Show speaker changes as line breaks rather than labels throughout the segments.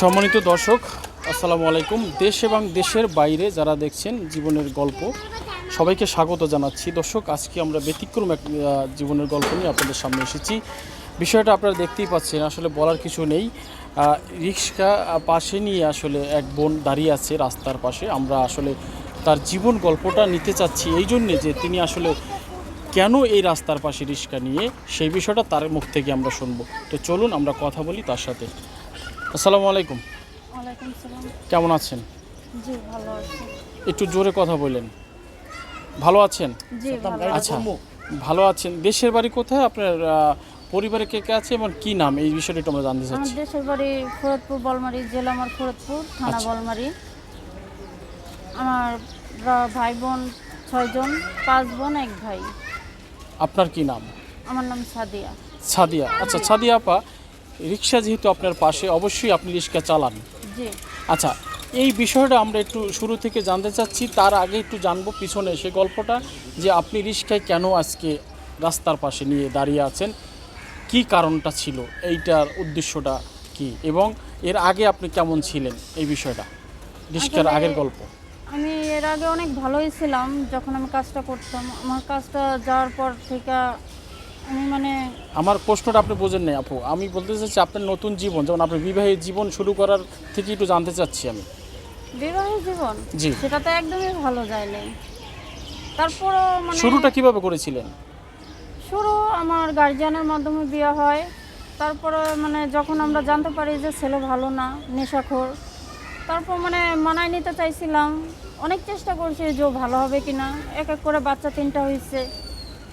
সম্মানিত দর্শক, আসসালামু আলাইকুম। দেশ এবং দেশের বাইরে যারা দেখছেন জীবনের গল্প, সবাইকে স্বাগত জানাচ্ছি। দর্শক, আজকে আমরা ব্যতিক্রম এক জীবনের গল্প নিয়ে আপনাদের সামনে এসেছি। বিষয়টা আপনারা দেখতেই পাচ্ছেন, আসলে বলার কিছু নেই। রিক্সা পাশে নিয়ে আসলে এক বোন দাঁড়িয়ে আছে রাস্তার পাশে। আমরা আসলে তার জীবন গল্পটা নিতে চাচ্ছি এই জন্যে যে তিনি আসলে কেন এই রাস্তার পাশে রিক্সা নিয়ে, সেই বিষয়টা তার মুখ থেকে আমরা শুনব। তো চলুন আমরা কথা বলি তার সাথে। আসসালামু আলাইকুম।
ওয়ালাইকুম সালাম।
কেমন আছেন?
জি ভালো আছি।
একটু জোরে কথা বললেন ভালো আছেন?
জি ভালো
আচ্ছা। ভালো আছেন। দেশের বাড়ি কোথায়? আপনার পরিবারে কে কে আছে এবং কি নাম? এই বিষয়টা একটু আমরা জানতে
আমার
চাচ্ছি।
দেশের বাড়ি ফরিদপুর বলমারি জেলা আমার ফরিদপুর থানা
আচ্ছা।
বলমারি। আমার ভাই বোন ছয়জন পাঁচ বোন এক ভাই।
আপনার কি নাম?
আমার নাম সাদিয়া।
সাদিয়া। আচ্ছা সাদিয়া আপা রিক্সা যেহেতু আপনার পাশে অবশ্যই আপনি রিক্সা চালান। আচ্ছা এই বিষয়টা আমরা একটু শুরু থেকে জানতে চাচ্ছি তার আগে একটু জানব পিছনে সে গল্পটা যে আপনি রিক্সায় কেন আজকে রাস্তার পাশে নিয়ে দাঁড়িয়ে আছেন? কি কারণটা ছিল? এইটার উদ্দেশ্যটা কি? এবং এর আগে আপনি কেমন ছিলেন? এই বিষয়টা রিক্সার আগের গল্প।
আমি এর আগে অনেক ভালোই ছিলাম যখন আমি কাজটা করতাম। আমার কাজটা যাওয়ার পর থেকে আমি মানে
আমার প্রশ্নটা আপনি বোঝেন নাই আপু। আমি বলতে চাচ্ছি আপনার নতুন জীবন যেমন আপনার বিবাহের জীবন শুরু করার থেকে একটু জানতে চাচ্ছি আমি।
বিবাহিত জীবন?
জি।
সেটা তো একদমই ভালো যায়নি তারপরও মানে
শুরুটা কীভাবে করেছিলেন?
শুরু আমার গার্জিয়ানের মাধ্যমে বিয়ে হয়। তারপরে মানে যখন আমরা জানতে পারি যে ছেলে ভালো না নেশাখোর তারপর মানে মানায় নিতে চাইছিলাম। অনেক চেষ্টা করছি যে ও ভালো হবে কি না এক এক করে বাচ্চা তিনটা হয়েছে।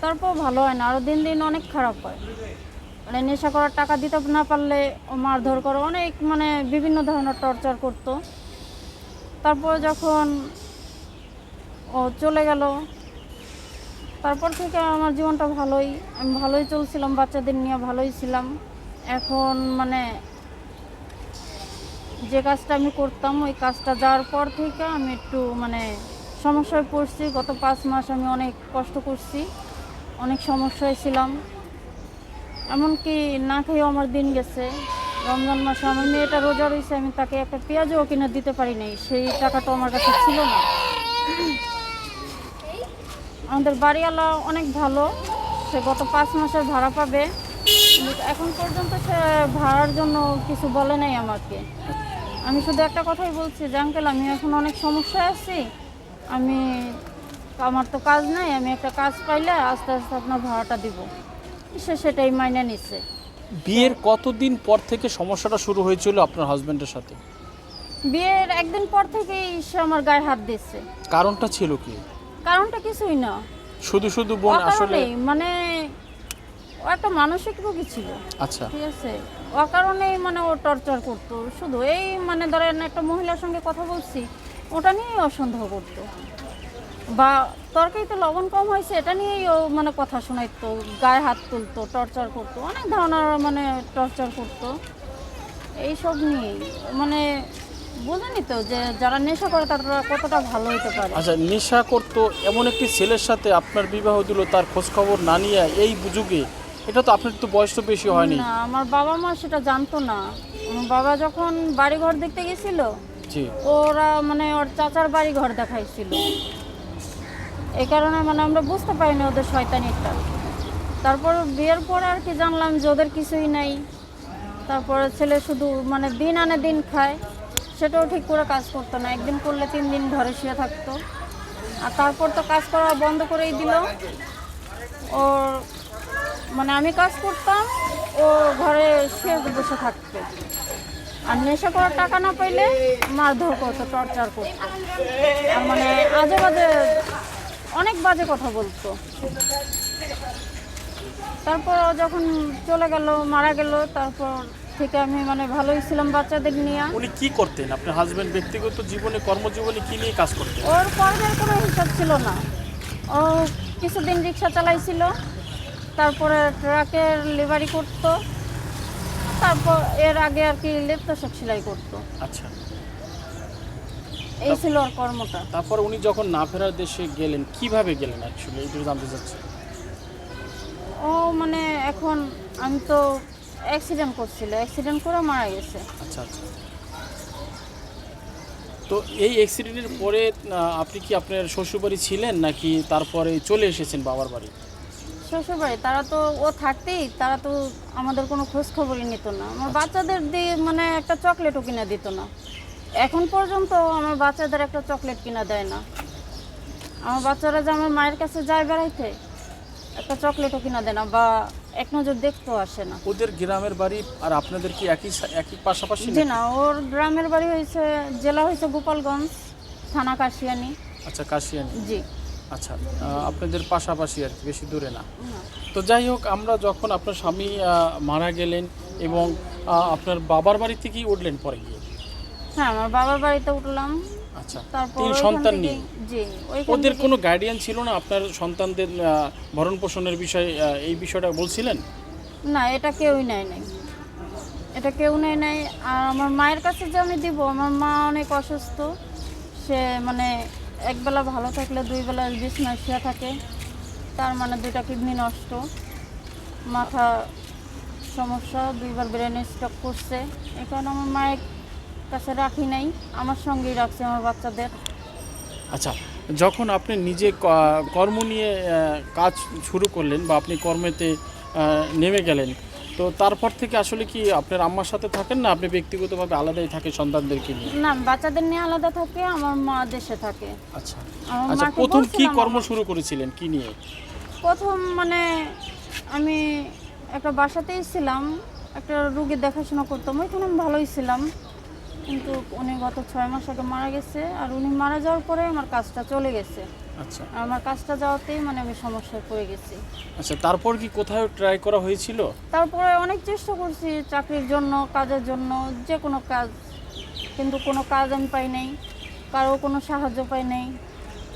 তারপর ভালো হয় না আরও দিন দিন অনেক খারাপ হয়। মানে নেশা করার টাকা দিতে না পারলে ও মারধর করে অনেক মানে বিভিন্ন ধরনের টর্চার করতো। তারপর যখন ও চলে গেল, তারপর থেকে আমার জীবনটা ভালোই, আমি ভালোই চলছিলাম, বাচ্চাদের নিয়ে ভালোই ছিলাম। এখন মানে যে কাজটা আমি করতাম, ওই কাজটা যাওয়ার পর থেকে আমি একটু মানে সমস্যায় পড়ছি। গত পাঁচ মাস আমি অনেক কষ্ট করছি। অনেক সমস্যায় ছিলাম। এমনকি না খেয়েও আমার দিন গেছে। রমজান মাসে আমার মেয়েটা রোজা রয়েছে আমি তাকে একটা পেঁয়াজও কিনে দিতে পারি নাই। সেই টাকাটা আমার কাছে ছিল না। আমাদের বাড়িওয়ালা অনেক ভালো, সে গত পাঁচ মাসের ভাড়া পাবে। এখন পর্যন্ত সে ভাড়ার জন্য কিছু বলে নাই আমাকে। আমি শুধু একটা কথাই বলছি, যে আঙ্কেল আমি এখন অনেক সমস্যায় আছি। আমি আমার তো কাজ নাই আমি একটা কাজ পাইলে আস্তে আস্তে আপনার ভাড়াটা দিব। সে সেটাই মাইনে নিচ্ছে
বিয়ের কতদিন পর থেকে সমস্যাটা শুরু হয়েছিল আপনার হাজবেন্ডের সাথে?
বিয়ের একদিন পর থেকেই সে আমার গায়ে হাত দিচ্ছে।
কারণটা ছিল কি?
কারণটা কিছুই না।
শুধু শুধু বোন আসলে
মানে ও একটা মানসিক রোগী ছিল।
আচ্ছা।
ঠিক আছে? অকারণেই মানে ও টর্চার করতো। শুধু এই মানে ধরেন একটা মহিলার সঙ্গে কথা বলছি ওটা নিয়েই ও সন্দেহ করতো। বা তরকারিতে লবণ কম হয়েছে এটা নিয়েই ও মানে কথা শোনাইতো গায়ে হাত তুলতো টর্চার করতো অনেক ধরনের মানে টর্চার করতো। এইসব নিয়েই মানে বোঝেনি তো যে যারা নেশা করে তারা কতটা ভালো হতে পারে।
আচ্ছা নেশা করতো এমন একটি ছেলের সাথে আপনার বিবাহ দিল তার খোঁজ খবর না নিয়ে এই যুগে এটা তো আপনার তো বয়স তো বেশি হয়নি।
না আমার বাবা মা সেটা জানতো না। আমার বাবা যখন বাড়ি ঘর দেখতে গেছিল ওরা মানে ওর চাচার বাড়ি ঘর দেখাইছিল। এই কারণে মানে আমরা বুঝতে পারিনি ওদের শয়তানিটা। তারপর বিয়ের পরে আর কি জানলাম যে ওদের কিছুই নাই। তারপরে ছেলে শুধু মানে দিন আনে দিন খায়। সেটাও ঠিক করে কাজ করতো না। একদিন করলে তিন দিন ঘরে শুয়ে থাকতো। আর তারপর তো কাজ করা বন্ধ করেই দিল। ওর মানে আমি কাজ করতাম, ও ঘরে শুয়ে বসে থাকতো। আর নেশা করার টাকা না পাইলে মারধর করতো, টর্চার করতো। আর মানে আজে বাজে অনেক বাজে কথা বলতো তারপর যখন চলে গেল মারা গেল তারপর থেকে আমি মানে ভালোই ছিলাম বাচ্চাদের নিয়ে।
উনি কি করতেন? আপনার হাজবেন্ড ব্যক্তিগত জীবনে কর্মজীবনে কি নিয়ে কাজ করতেন?
ওর কর্মের কোনো হিসাব ছিল না। ও কিছুদিন রিক্সা চালাইছিল তারপরে ট্রাকের লিভারি করতো তারপর এর আগে আর কি লেপ্তশক সেলাই করতো।
আচ্ছা।
এই ছিল ওর কর্মটা।
তারপর উনি যখন না ফেরার দেশে গেলেন কীভাবে গেলেন অ্যাকচুয়ালি এইটুকু জানতে চাচ্ছি।
ও মানে এখন আমি তো অ্যাক্সিডেন্ট করছিল অ্যাক্সিডেন্ট করে মারা গেছে।
আচ্ছা আচ্ছা। তো এই অ্যাক্সিডেন্টের পরে আপনি কি আপনার শ্বশুরবাড়ি ছিলেন নাকি তারপরে চলে এসেছেন বাবার বাড়ি?
শ্বশুর বাড়ি তারা তো ও থাকতেই তারা তো আমাদের কোনো খোঁজ খবরই নিত না। আমার বাচ্চাদের দিয়ে মানে একটা চকলেটও কিনে দিত না। এখন পর্যন্ত আমার বাচ্চাদের একটা চকলেট কিনা দেয় না। আমার বাচ্চারা যে আমার মায়ের কাছে যায় বেড়াইতে একটা চকলেটও কিনা দেয় না বা এক নজর দেখতেও আসে না।
ওদের গ্রামের বাড়ি আর আপনাদের কি একই একই পাশাপাশি
জি না ওর গ্রামের বাড়ি হয়েছে জেলা হয়েছে গোপালগঞ্জ থানা কাশিয়ানি।
আচ্ছা কাশিয়ানি।
জি।
আচ্ছা আপনাদের পাশাপাশি আর কি বেশি দূরে না।
না।
তো যাই হোক আমরা যখন আপনার স্বামী মারা গেলেন এবং আপনার বাবার বাড়ি থেকেই উঠলেন পরে গিয়ে?
হ্যাঁ আমার বাবার বাড়িতে উঠলাম।
আচ্ছা তিন সন্তান নিয়ে?
জি
ওদের কোনো গার্ডিয়ান ছিল না? আপনার সন্তানদের ভরণ পোষণের বিষয়ে এই বিষয়টা বলছিলেন?
না এটা কেউই নেয় নাই। এটা কেউ নেয় নাই। আর আমার মায়ের কাছে যে আমি দিব আমার মা অনেক অসুস্থ। সে মানে একবেলা ভালো থাকলে দুই বেলা বিছনায় শুয়ে থাকে। তার মানে দুইটা কিডনি নষ্ট। মাথা সমস্যা দুইবার ব্রেন স্ট্রোক করছে। কারণে আমার মায়ের কাছে রাখি নাই আমার সঙ্গেই রাখছে আমার বাচ্চাদের।
আচ্ছা যখন আপনি নিজে কর্ম নিয়ে কাজ শুরু করলেন বা আপনি কর্মেতে নেমে গেলেন তো তারপর থেকে আসলে কি আপনার আম্মার সাথে থাকেন না আপনি ব্যক্তিগতভাবে আলাদাই থাকে সন্তানদেরকে নিয়ে?
না বাচ্চাদের নিয়ে আলাদা থাকে আমার মা দেশে থাকে।
আচ্ছা আচ্ছা প্রথম কি কর্ম শুরু করেছিলেন কি নিয়ে?
প্রথম মানে আমি একটা বাসাতেই ছিলাম একটা রুগী দেখাশোনা করতাম ওইখানে আমি ভালোই ছিলাম। কিন্তু উনি গত ছয় মাস আগে মারা গেছে আর উনি মারা যাওয়ার পরে আমার কাজটা চলে গেছে।
আচ্ছা।
আমার কাজটা যাওয়াতেই মানে আমি সমস্যায় পড়ে গেছি।
আচ্ছা তারপর কি কোথাও ট্রাই করা হয়েছিল?
তারপরে অনেক চেষ্টা করছি চাকরির জন্য কাজের জন্য যে কোনো কাজ। কিন্তু কোনো কাজ আমি পাই নাই কারও কোনো সাহায্য পাই নাই।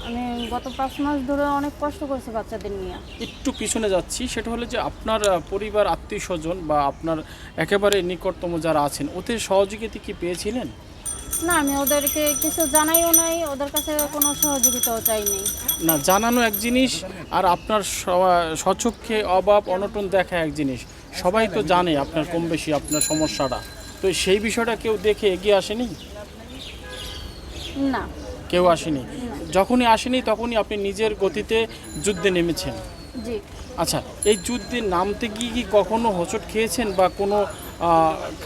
আমি গত পাঁচ মাস ধরে অনেক কষ্ট করেছি বাচ্চাদের নিয়ে।
একটু পিছনে যাচ্ছি সেটা হলো যে আপনার পরিবার আত্মীয় স্বজন বা আপনার একেবারে নিকটতম যারা আছেন ওদের সহযোগিতা কি পেয়েছিলেন?
না আমি ওদেরকে কিছু জানাইও নাই ওদের কাছে কোনো সহযোগিতাও চাইনি
না জানানো এক জিনিস আর আপনার স্বচক্ষে অভাব অনটন দেখা এক জিনিস। সবাই তো জানে আপনার কম বেশি আপনার সমস্যাটা। তো সেই বিষয়টা কেউ দেখে এগিয়ে আসেনি?
না।
কেউ আসেনি? যখনই আসেনি তখনই আপনি নিজের গতিতে যুদ্ধে নেমেছেন।
জি।
আচ্ছা এই যুদ্ধে নামতে গিয়ে কি কখনো হোঁচট খেয়েছেন বা কোনো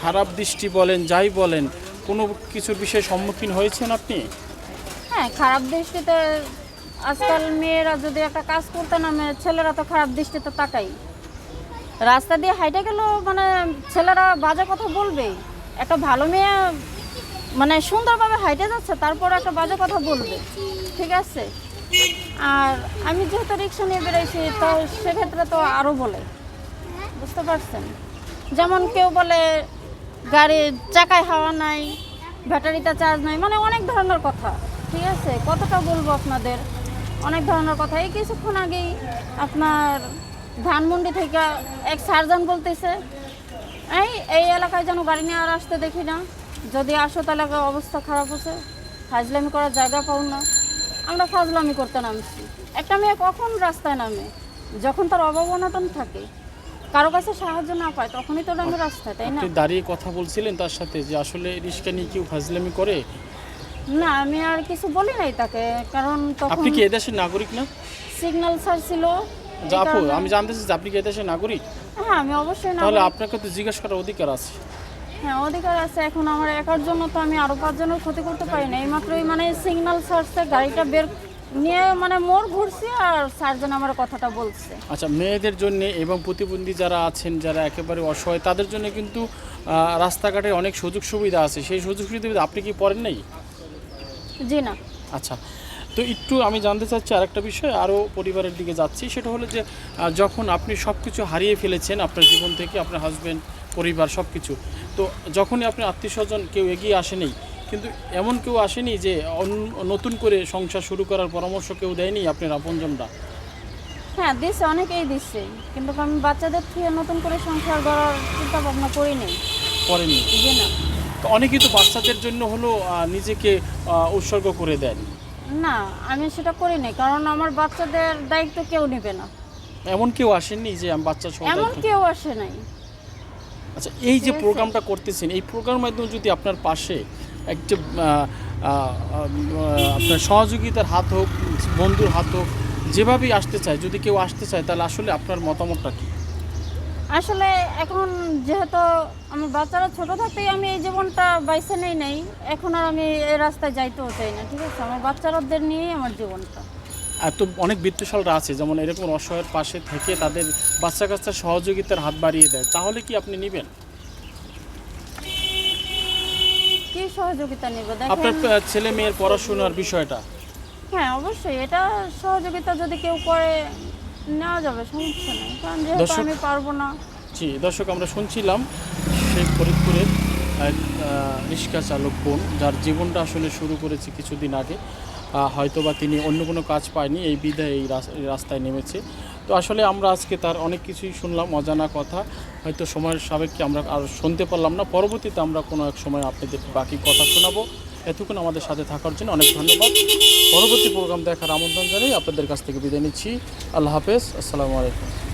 খারাপ দৃষ্টি বলেন যাই বলেন কোনো কিছুর বিষয়ে সম্মুখীন হয়েছেন আপনি?
হ্যাঁ খারাপ দৃষ্টিতে আজকাল মেয়েরা যদি একটা কাজ করতে নামে ছেলেরা তো খারাপ দৃষ্টিতে তাকাই। রাস্তা দিয়ে হাইটে গেলেও মানে ছেলেরা বাজে কথা বলবেই। একটা ভালো মেয়ে মানে সুন্দরভাবে হাইটে যাচ্ছে, তারপর একটা বাজে কথা বলবে। ঠিক আছে? আর আমি যেহেতু রিক্সা নিয়ে বেরোইছি তো সেক্ষেত্রে তো আরও বলে। বুঝতে পারছেন? যেমন কেউ বলে গাড়ির চাকায় হাওয়া নাই, ব্যাটারিতে চার্জ নাই মানে অনেক ধরনের কথা। ঠিক আছে? কতটা বলব আপনাদের? অনেক ধরনের কথা। এই কিছুক্ষণ আগেই আপনার ধানমন্ডি থেকে এক সার্জন বলতেছে, এই এই এলাকায় যেন গাড়ি নিয়ে আর আসতে দেখি না। যদি আসো তাহলে অবস্থা খারাপ হচ্ছে। ফাজলামি করার জায়গা পাও না। আমরা ফাজলামি করতে নামছি। একটা মেয়ে কখন রাস্তায় নামে? যখন তার অভাব অনটন থাকে। কারও কাছে সাহায্য না পায় তখনই তো নামে রাস্তায় তাই না?
দাঁড়িয়ে কথা বলছিলেন তার সাথে যে আসলে রিস্কা নিয়ে কেউ ফাজলামি করে?
না আমি আর কিছু বলি নাই তাকে কারণ তখন
আপনি কি এদেশের নাগরিক না?
সিগন্যাল স্যার ছিল।
আপু আমি জানতেছি আপনি কি এদেশের নাগরিক?
হ্যাঁ আমি অবশ্যই না
তাহলে আপনাকে তো জিজ্ঞাসা করার অধিকার আছে।
হ্যাঁ অধিকার আছে। এখন আমার একার জন্য তো আমি আরও পাঁচজনের ক্ষতি করতে পারি না। এইমাত্রই মানে সিগন্যাল সার্চে গাড়িটা বের নিয়ে মানে মোড় ঘুরছি আর সার্জন আমার কথাটা বলছে।
আচ্ছা মেয়েদের জন্য এবং প্রতিবন্ধী যারা আছেন যারা একেবারে অসহায় তাদের জন্য কিন্তু রাস্তাঘাটে অনেক সুযোগ সুবিধা আছে। সেই সুযোগ সুবিধা আপনি কি পড়েন নাই?
জি না।
আচ্ছা তো একটু আমি জানতে চাচ্ছি আরেকটা বিষয় আরও পরিবারের দিকে যাচ্ছি। সেটা হলো যে যখন আপনি সব কিছু হারিয়ে ফেলেছেন আপনার জীবন থেকে আপনার হাজব্যান্ড পরিবার সব কিছু তো যখনই আপনার আত্মীয় স্বজন কেউ এগিয়ে আসেনি কিন্তু এমন কেউ আসেনি যে নতুন করে সংসার শুরু করার পরামর্শ কেউ দেয়নি আপনার আপনজনরা?
হ্যাঁ দিচ্ছে অনেকেই দিচ্ছে কিন্তু আমি বাচ্চাদের থেকে নতুন করে সংসার গড়ার চিন্তা ভাবনা করিনি।
করেননি?
জি না।
তো অনেকেই তো বাচ্চাদের জন্য হলো নিজেকে উৎসর্গ করে দেন।
না আমি সেটা করিনি কারণ আমার বাচ্চাদের দায়িত্ব কেউ নেবে না।
এমন কেউ আসেনি যে আমি বাচ্চা
এমন কেউ আসে নাই।
আচ্ছা এই যে প্রোগ্রামটা করতেছেন এই প্রোগ্রামের মাধ্যমে যদি আপনার পাশে একটা আপনার সহযোগিতার হাত হোক বন্ধুর হাত হোক যেভাবেই আসতে চায় যদি কেউ আসতে চায় তাহলে আসলে আপনার মতামতটা কী?
আসলে এখন যেহেতু আমার বাচ্চারা ছোট থাকতেই আমি এই জীবনটা বাইসে নেই নাই এখন আর আমি এই রাস্তায় যাইতেও চাই না ঠিক আছে? আমার বাচ্চারাদের নিয়েই আমার জীবনটা।
আর তো অনেক বৃত্তশালরা আছে যেমন এরকম অসহায়ের পাশে থেকে তাদের বাচ্চা কাচ্চার সহযোগিতার হাত বাড়িয়ে দেয় তাহলে কি আপনি নেবেন?
কি সহযোগিতা নেব?
আপনার ছেলে মেয়ের পড়াশোনার বিষয়টা?
হ্যাঁ অবশ্যই। এটা সহযোগিতা যদি কেউ করে নেওয়া যাবে সমস্যা নেই। কারণ যেহেতু আমি পারব না।
জি দর্শক আমরা শুনছিলাম সেই ফরিদপুরের এক রিক্সা চালক বোন যার জীবনটা আসলে শুরু করেছে কিছুদিন আগে। আহ, হয়তোবা তিনি অন্য কোনো কাজ পায়নি এই বিধায় এই রাস্তায় নেমেছে। তো আসলে আমরা আজকে তার অনেক কিছুই শুনলাম অজানা কথা। হয়তো সময়ের সাবেককে আমরা আর শুনতে পারলাম না। পরবর্তীতে আমরা কোনো এক সময় আপনাদের বাকি কথা শোনাবো। এতক্ষণ আমাদের সাথে থাকার জন্য অনেক ধন্যবাদ। পরবর্তী প্রোগ্রাম দেখার আমন্ত্রণ জানাই আপনাদের কাছ থেকে বিদায় নিচ্ছি। আল্লাহ হাফেজ। আসসালামু আলাইকুম।